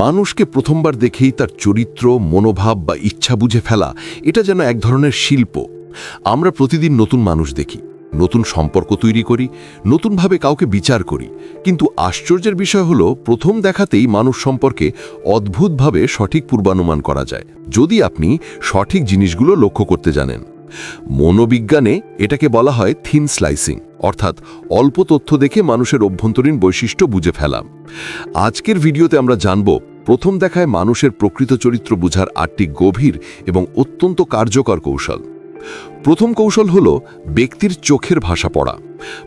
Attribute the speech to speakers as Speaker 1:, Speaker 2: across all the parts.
Speaker 1: মানুষকে প্রথমবার দেখেই তার চরিত্র, মনোভাব বা ইচ্ছা বুঝে ফেলা, এটা যেন এক ধরনের শিল্প। আমরা প্রতিদিন নতুন মানুষ দেখি, নতুন সম্পর্ক তৈরি করি, নতুনভাবে কাউকে বিচার করি। কিন্তু আশ্চর্যের বিষয় হলো, প্রথম দেখাতেই মানুষ সম্পর্কে অদ্ভুতভাবে সঠিক পূর্বানুমান করা যায়, যদি আপনি সঠিক জিনিসগুলো লক্ষ্য করতে জানেন। মনোবিজ্ঞানে এটাকে বলা হয় থিন স্লাইসিং অর্থাৎ অল্প তথ্য দেখে মানুষের অভ্যন্তরীণ বৈশিষ্ট্য বুঝে ফেলা আজকের ভিডিওতে আমরা জানব, প্রথম দেখায় মানুষের প্রকৃত চরিত্র বুঝার আটটি গভীর এবং অত্যন্ত কার্যকর কৌশল। প্রথম কৌশল হল ব্যক্তির চোখের ভাষা পড়া।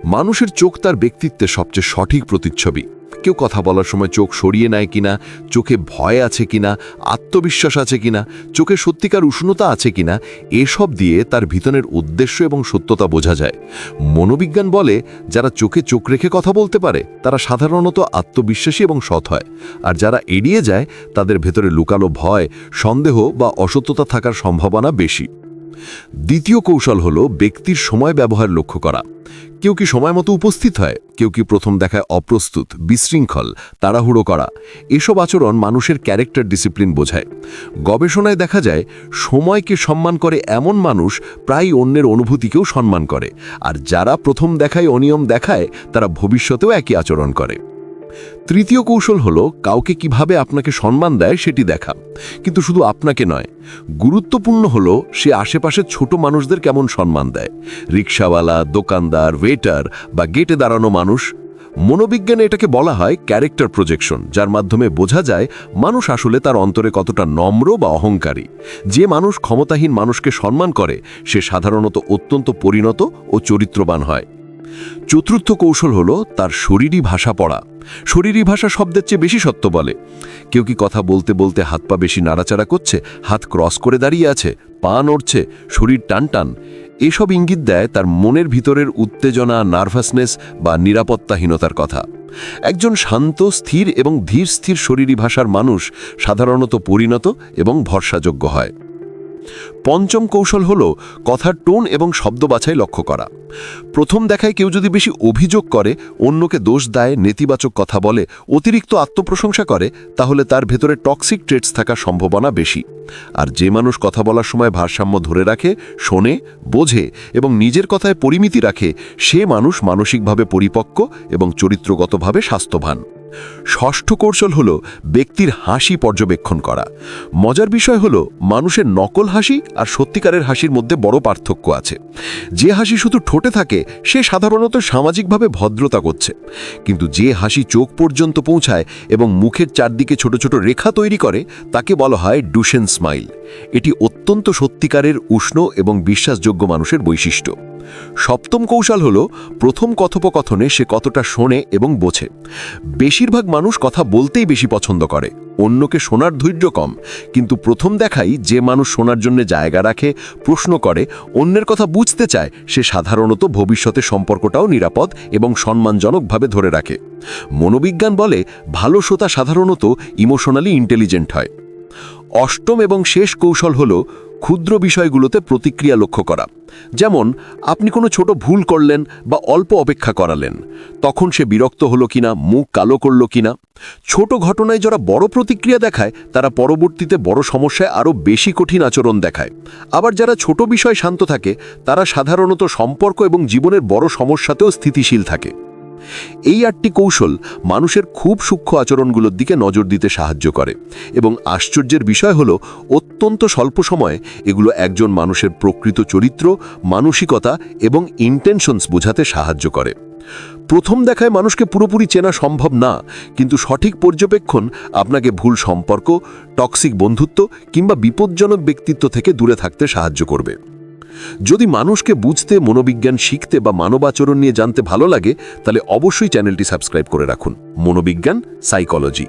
Speaker 1: মানুষের চোখ তার ব্যক্তিত্বের সবচেয়ে সঠিক প্রতিচ্ছবি। কেউ কথা বলার সময় চোখ সরিয়ে নেয় কিনা, চোখে ভয় আছে কিনা, আত্মবিশ্বাস আছে কিনা, চোখে সত্যিকার উষ্ণতা আছে কিনা, এসব দিয়ে তার ভিতরের উদ্দেশ্য এবং সত্যতা বোঝা যায়। মনোবিজ্ঞান বলে যারা চোখে চোখ রেখে কথা বলতে পারে, তারা সাধারণত আত্মবিশ্বাসী এবং সৎ হয়। আর যারা এড়িয়ে যায়, তাদের ভেতরে লুকালো ভয়, সন্দেহ বা অসত্যতা থাকার সম্ভাবনা বেশি। দ্বিতীয় কৌশল হল ব্যক্তির সময় ব্যবহার লক্ষ্য করা। কেউ কি সময় মতো উপস্থিত হয়? কেউ কি প্রথম দেখায় অপ্রস্তুত, বিশৃঙ্খল, তাড়াহুড়ো করা? এসব আচরণ মানুষের ক্যারেক্টার ডিসিপ্লিন বোঝায়। গবেষণায় দেখা যায়, সময়কে সম্মান করে এমন মানুষ প্রায় অন্যের অনুভূতিকেও সম্মান করে। আর যারা প্রথম দেখায় অনিয়ম দেখায়, তারা ভবিষ্যতেও একই আচরণ করে। তৃতীয় কৌশল হলো কাউকে কীভাবে আপনাকে সম্মান দেয় সেটি দেখা। কিন্তু শুধু আপনাকে নয়, গুরুত্বপূর্ণ হলো সে আশেপাশে ছোট মানুষদের কেমন সম্মান দেয়। রিক্সাওয়ালা, দোকানদার ওয়েটার বা গেটে দাঁড়ানো মানুষ। মনোবিজ্ঞানে এটাকে বলা হয় ক্যারেক্টার প্রজেকশন যার মাধ্যমে বোঝা যায় মানুষ আসলে তার অন্তরে কতটা নম্র বা অহংকারী। যে মানুষ ক্ষমতাহীন মানুষকে সম্মান করে, সে সাধারণত অত্যন্ত পরিণত ও চরিত্রবান হয়। চতুর্থ কৌশল হলো তার শরীরী ভাষা পড়া। শরীরী ভাষা শব্দের চেয়ে বেশি সত্য বলে। কেউ কি কথা বলতে বলতে হাত পা বেশি নাড়াচাড়া করছে, হাত ক্রস করে দাঁড়িয়ে আছে, পা নড়ছে, শরীর টান টান এসব ইঙ্গিত দেয় তার মনের ভিতরের উত্তেজনা, নার্ভাসনেস বা নিরাপত্তাহীনতার কথা। একজন শান্ত, স্থির এবং ধীর স্থির শরীরী ভাষার মানুষ সাধারণত পরিণত এবং ভরসাযোগ্য হয়। পঞ্চম কৌশল হল কথার টোন এবং শব্দ বাছাই লক্ষ্য করা। প্রথম দেখায় কেউ যদি বেশি অভিযোগ করে, অন্যকে দোষ দেয়, নেতিবাচক কথা বলে, অতিরিক্ত আত্মপ্রশংসা করে, তাহলে তার ভেতরে টক্সিক ট্রেটস থাকার সম্ভাবনা বেশি। আর যে মানুষ কথা বলার সময় ভারসাম্য ধরে রাখে, শোনে, বোঝে এবং নিজের কথায় পরিমিতি রাখে, সে মানুষ মানসিকভাবে পরিপক্ক এবং চরিত্রগতভাবে স্বাস্থ্যবান। ষষ্ঠ কৌশল হল ব্যক্তির হাসি পর্যবেক্ষণ করা। মজার বিষয় হল মানুষের নকল হাসি আর সত্যিকারের হাসির মধ্যে বড় পার্থক্য আছে। যে হাসি শুধু ঠোঁটে থাকে, সে সাধারণত সামাজিকভাবে ভদ্রতা করছে। কিন্তু যে হাসি চোখ পর্যন্ত পৌঁছায় এবং মুখের চারদিকে ছোট ছোট রেখা তৈরি করে, তাকে বলা হয় ডুশেন স্মাইল। এটি অত্যন্ত সত্যিকারের উষ্ণ এবং বিশ্বাসযোগ্য মানুষের বৈশিষ্ট্য। সপ্তম কৌশল হল, প্রথম কথোপকথনে সে কতটা শোনে এবং বোঝে। বেশিরভাগ মানুষ কথা বলতেই বেশি পছন্দ করে, অন্যকে শোনার ধৈর্য কম, কিন্তু প্রথম দেখাই যে মানুষ শোনার জন্য জায়গা রাখে, প্রশ্ন করে, অন্যের কথা বুঝতে চায়, সে সাধারণত ভবিষ্যতে সম্পর্কটাও নিরাপদ এবং সম্মানজনকভাবে ধরে রাখে। মনোবিজ্ঞান বলে, ভালো শ্রোতা সাধারণত ইমোশনালি ইন্টেলিজেন্ট হয়। অষ্টম এবং শেষ কৌশল হল ক্ষুদ্র বিষয়গুলোতে প্রতিক্রিয়া লক্ষ্য করা। যেমন, আপনি কোনো ছোট ভুল করলেন বা অল্প অপেক্ষা করালেন। তখন সে বিরক্ত হলো কিনা, মুখ কালো করল কিনা। ছোট ঘটনায় যারা বড় প্রতিক্রিয়া দেখায়, তারা পরবর্তীতে বড় সমস্যায় আরও বেশি কঠিন আচরণ দেখায়। আবার যারা ছোট বিষয় শান্ত থাকে, তারা সাধারণত সম্পর্ক এবং জীবনের বড় সমস্যাতেও স্থিতিশীল থাকে। এই আটটি কৌশল মানুষের খুব সূক্ষ্ম আচরণগুলোর দিকে নজর দিতে সাহায্য করে এবং আশ্চর্যের বিষয় হল অত্যন্ত স্বল্প সময়ে এগুলো একজন মানুষের প্রকৃত চরিত্র, মানসিকতা এবং ইন্টেনশনস বোঝাতে সাহায্য করে। প্রথম দেখায় মানুষকে পুরোপুরি চেনা সম্ভব না, কিন্তু সঠিক পর্যবেক্ষণ, আপনাকে ভুল সম্পর্ক টক্সিক বন্ধুত্ব কিংবা বিপজ্জনক ব্যক্তিত্ব থেকে দূরে থাকতে সাহায্য করবে। যদি মানুষকে বুঝতে, মনোবিজ্ঞান শিখতে বা মানবাচরণ নিয়ে জানতে ভালো লাগে, তাহলে অবশ্যই চ্যানেলটি সাবস্ক্রাইব করে রাখুন। মনোবিজ্ঞান, সাইকোলজি।